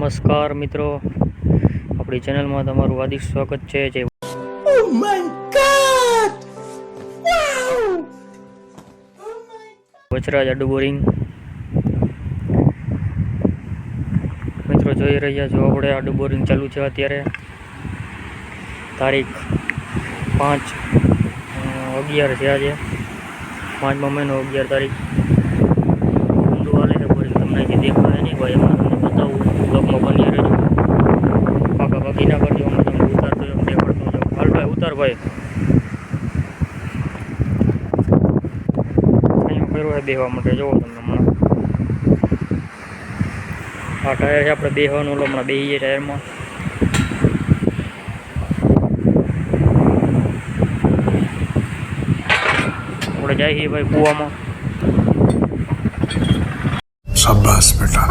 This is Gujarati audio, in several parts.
નમસ્કાર મિત્રો. આપણી ચેનલમાં તમારું હાર્દિક સ્વાગત છે. જે વચરાજ અડુ બોરિંગ મિત્રો જોઈ રહ્યા છો આપણે આડુ બોરિંગ ચાલુ છે અત્યારે. તારીખ પાંચ અગિયાર છે આજે. પાંચમા મહિનો અગિયાર તારીખ. ઊંધું હાલે છે બોરિંગ તમને જે દેખાય નહીં ભાઈ એમાં બ્લોગમાં બની રહેજો પાકા બાકીના કરજો હું તમને ઉતારતો એમ દેખાડતો જાઉં હાલ ભાઈ ઉતાર ભાઈ અહીંયા કર્યું હોય બેહવા માટે જવો તમને હમણાં આ ટાયર છે આપણે બેહવાનું ઓલો હમણાં બેહીએ ટાયરમાં આપણે જાય છીએ ભાઈ કૂવામાં શાબાશ બેટા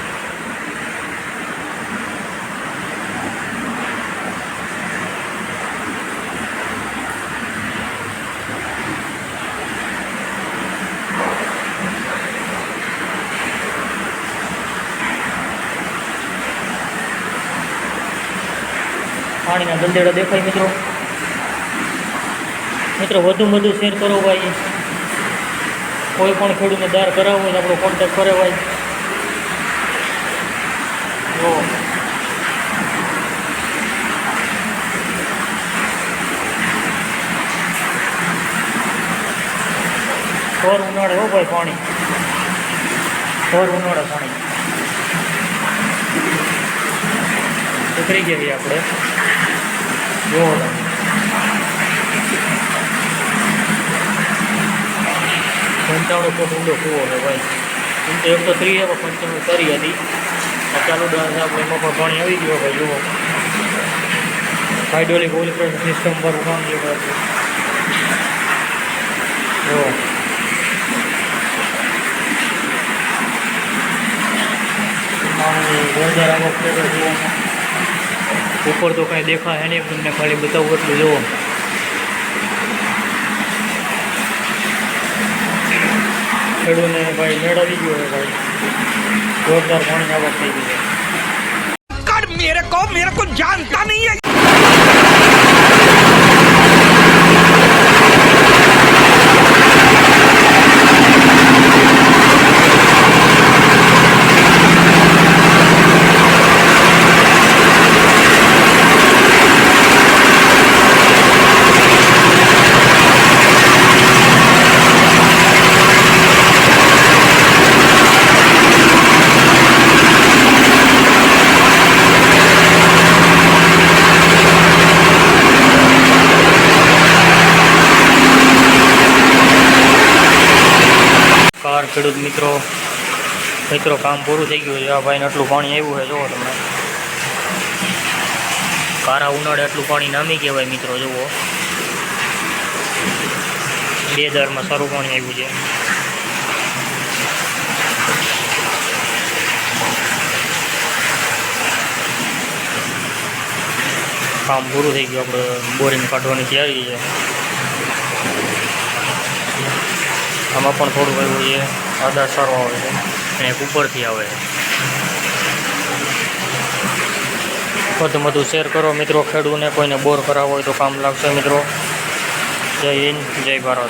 પાણીના ગંદેડા દેખાય મિત્રો. મિત્રો, વધુ વધુ શેર કરો ભાઈ. કોઈ પણ ખેડૂતને દાર કરાવવો હોય આપણો કોન્ટેક્ટ કરે ભાઈ. જો. ભર ઉનાળે હો ભાઈ પાણી. ઘર ઉનાળે પાણી. ઉતરી ગયા આપણે. જુઓ. પંચાણું ફૂટ ઊંડો કૂવો છે ભાઈ. એમ તો એક તો ત્રીસ પણ પંચાણું કરી હતી. ચાલુ ડાન્સ આપણે એમાં પણ પાણી આવી ગયો ભાઈ જુઓ. હાઇડ્રોલિક પ્રેશર સિસ્ટમ પર કામ જે ભાઈ. જુઓ. પાણી જોરદાર આવક છે તો જુઓ. ઉપર તો કાંઈ દેખાય નહીં તમને ખાલી બતાવું એટલું જુઓ ખેડૂતને ભાઈ મેળવી ગયો છે ભાઈ જોરદાર પાણી આવક થઈ ગઈ છે कर मेरे को मेरे को जानता नहीं है ખેડૂત મિત્રો મિત્રો, કામ પૂરું થઈ ગયું છે. આ ભાઈને આટલું પાણી આવ્યું છે, જુઓ તમે. કારા ઉનાળે આટલું પાણી નામી કહેવાય મિત્રો, જુઓ. બે હજારમાં સારું પાણી આવ્યું છે. કામ પૂરું થઈ ગયું, આપણે બોરિંગ કાઢવાની તૈયારી છે. આમાં પણ થોડું એવું એ આધાર સારો આવે છે. અને એક ઉપરથી આવે છે. વધુ વધુ શેર કરો મિત્રો. ખેડૂને કોઈને બોર કરાવવો હોય તો કામ લાગશે મિત્રો. જય હિન્દ, જય ભારત.